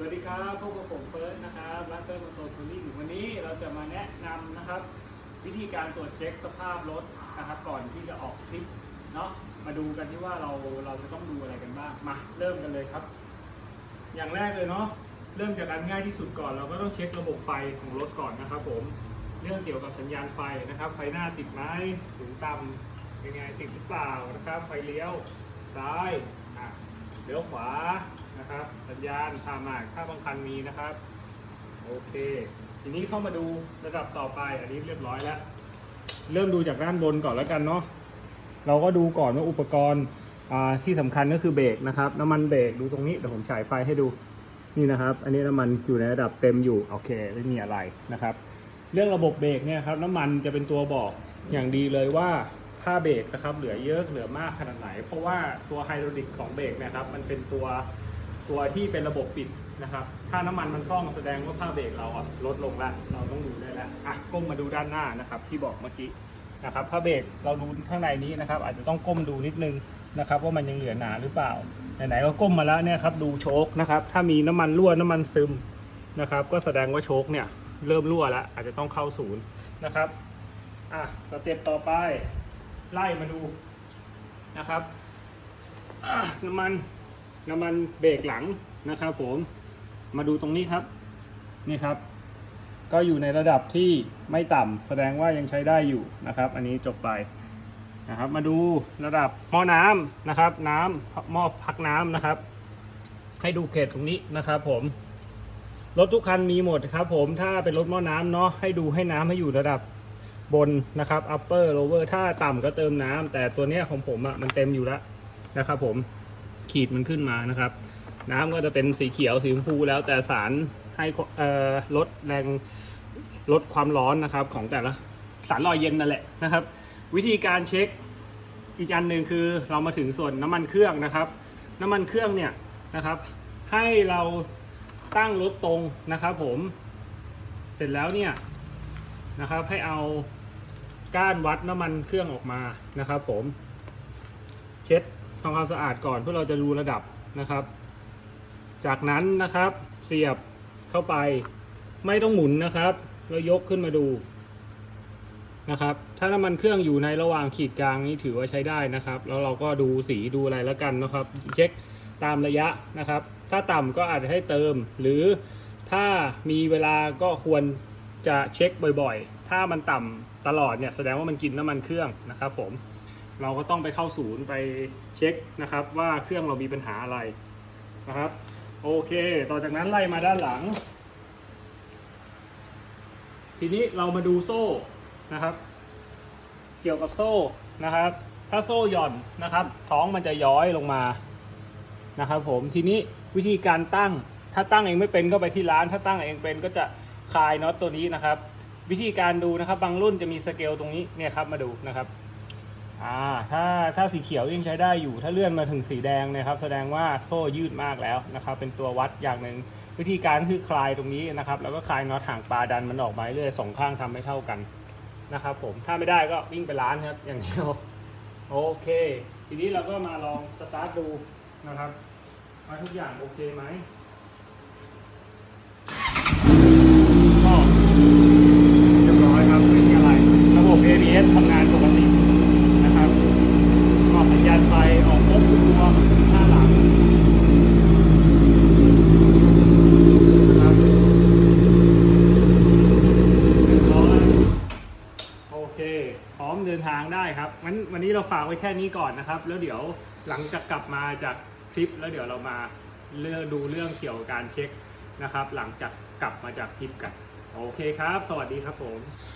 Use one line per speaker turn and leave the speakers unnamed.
สวัสดีครับพบกับผมเฟิร์สนะครับร้านเฟิร์สมอเตอร์ทูนิ่งวันนี้เราจะมาแนะนำนะครับ วิธีการตรวจเช็คสภาพรถนะครับก่อนที่จะออกทริปเนาะมาดูกันที่ว่าเราเราจะต้องดูอะไรกันบ้างมาเริ่มกันเลยครับ อย่างแรกเลยเนาะเริ่มจากอันง่ายที่สุดก่อน เราก็ต้องเช็คระบบไฟของรถก่อนนะครับ ผมเรื่องเกี่ยวกับสัญญาณไฟนะครับ ไฟหน้าติดไหมถึงต่ำยังไงติดหรือเปล่านะครับ ไฟเลี้ยวซ้ายอะ เลี้ยวขวานะครับ สัญญาณพามาถ้าบางคันมีนะครับ โอเค ทีนี้เข้ามาดูระดับต่อไป อันนี้เรียบร้อยแล้ว เริ่มดูจากด้านบนก่อนแล้วกันเนาะ เราก็ดูก่อนว่าอุปกรณ์ที่สำคัญก็คือเบรกนะครับ น้ำมันเบรกดูตรงนี้เดี๋ยวผมฉายไฟให้ดูนี่นะครับ อันนี้น้ำมันอยู่ในระดับเต็มอยู่โอเคไม่มีอะไรนะครับ เรื่องระบบเบรกเนี่ยครับน้ำมันจะเป็นตัวบอกอย่างดีเลยว่า ค่าเบรกนะครับเหลือเยอะเหลือมากขนาดไหน เพราะว่าตัวไฮดรอลิกของเบรกนะครับ มันเป็นตัวตัวที่เป็นระบบปิดนะครับ ถ้าน้ำมันมันพร่องแสดงว่าค่าเบรกเราอะลดลงแล้วเราต้องดูได้แล้วอะก้มมาดูด้านหน้านะครับ ที่บอกเมื่อกี้นะครับผ้าเบรกเราดูข้างในนี้นะครับ อาจจะต้องก้มดูนิดนึงนะครับ ว่ามันยังเหลือหนาหรือเปล่าไหนๆก็ก้มมาแล้วเนี่ยครับดูโชคนะครับ ถ้ามีน้ำมันรั่วน้ำมันซึมนะครับ ก็แสดงว่าโชคเนี่ยเริ่มรั่วแล้วอาจจะต้องเข้าศูนย์นะครับอะสเต็ปต่อไป ไล่มาดูนะครับน้ำมันน้ำมันเบรกหลังนะครับผมมาดูตรงนี้ครับนี่ครับ ก็อยู่ในระดับที่ไม่ต่ำแสดงว่ายังใช้ได้อยู่นะครับ อันนี้จบไปนะครับ มาดูระดับหม้อน้ำนะครับ น้ำหม้อพักน้ำนะครับ ให้ดูเขตตรงนี้นะครับผมรถทุกคันมีหมดครับผมถ้าเป็นรถหม้อน้ำเนาะให้ดูให้น้ำให้อยู่ระดับ บนนะครับ upper lower ถ้าต่ำก็เติมน้ำแต่ตัวเนี้ยของผมอะ่ะมันเต็มอยู่แล้วนะครับผมขีดมันขึ้นมานะครับ น้ำก็จะเป็นสีเขียวสีชมพูแล้วแต่สารให้เอ่อลดแรงลดความร้อนนะครับของแต่ละสารลอยเย็นนั่นแหละนะครับ วิธีการเช็คอีกอันหนึ่งคือเรามาถึงส่วนน้ำมันเครื่องนะครับ น้ำมันเครื่องเนี่ยนะครับ ให้เราตั้งรถตรงนะครับผมเสร็จแล้วเนี่ยนะครับให้เอา ก้านวัดน้ำมันเครื่องออกมานะครับผม เช็ดทำความสะอาดก่อนเพื่อเราจะรู้ระดับนะครับ จากนั้นนะครับเสียบเข้าไปไม่ต้องหมุนนะครับ แล้วยกขึ้นมาดูนะครับ ถ้าน้ำมันเครื่องอยู่ในระหว่างขีดกลางนี้ถือว่าใช้ได้นะครับ แล้วเราก็ดูสีดูอะไรแล้วกันนะครับ เช็คตามระยะนะครับ ถ้าต่ำก็อาจจะให้เติม หรือถ้ามีเวลาก็ควรจะเช็คบ่อยๆ ถ้ามันต่ำตลอดเนี่ยแสดงว่ามันกินน้ำมันเครื่องนะครับผมเราก็ต้องไปเข้าศูนย์ไปเช็คนะครับ ว่าเครื่องเรามีปัญหาอะไรนะครับ โอเค ต่อจากนั้นไล่มาด้านหลัง ทีนี้เรามาดูโซ่นะครับ เกี่ยวกับโซ่นะครับ ถ้าโซ่หย่อนนะครับ ท้องมันจะย้อยลงมานะครับผมทีนี้วิธีการตั้ง ถ้าตั้งเองไม่เป็นก็ไปที่ร้าน ถ้าตั้งเองเป็นก็จะคลายน็อตตัวนี้นะครับ วิธีการดูนะครับบางรุ่นจะมีสเกลตรงนี้เนี่ยครับมาดูนะครับอ่าถ้าถ้าสีเขียวยังใช้ได้อยู่ ถ้าเลื่อนมาถึงสีแดงนะครับ แสดงว่าโซ่ยืดมากแล้วนะครับ เป็นตัววัดอย่างหนึ่งวิธีการคือคลายตรงนี้นะครับ แล้วก็คลายน็อตห่างปลาดันมันออกมาเรื่อยสองข้างทำไม่เท่ากันนะครับ ผมถ้าไม่ได้ก็วิ่งไปร้านครับ อย่างเดียวโอเค ทีนี้เราก็มาลองสตาร์ทดูนะครับว่าทุกอย่างโอเคไหมก็เรียบร้อยครับไม่มีอะไร ระบบ ABS ทำงานปกติ นะครับออกสัญญาณไฟออกครบทุกตัวหน้าหลังนะครับเรียบร้อยโอเค พร้อมเดิน ทางได้ครับงั้นวันนี้เราฝากไว้แค่นี้ก่อนนะครับ แล้วเดี๋ยวหลังจากกลับมาจากทริปแล้วเดี๋ยวเรามาเลือกดูเรื่องเกี่ยวกับการเช็คนะครับ หลังจากกลับมาจากทริปกัน โอเคครับ สวัสดีครับผม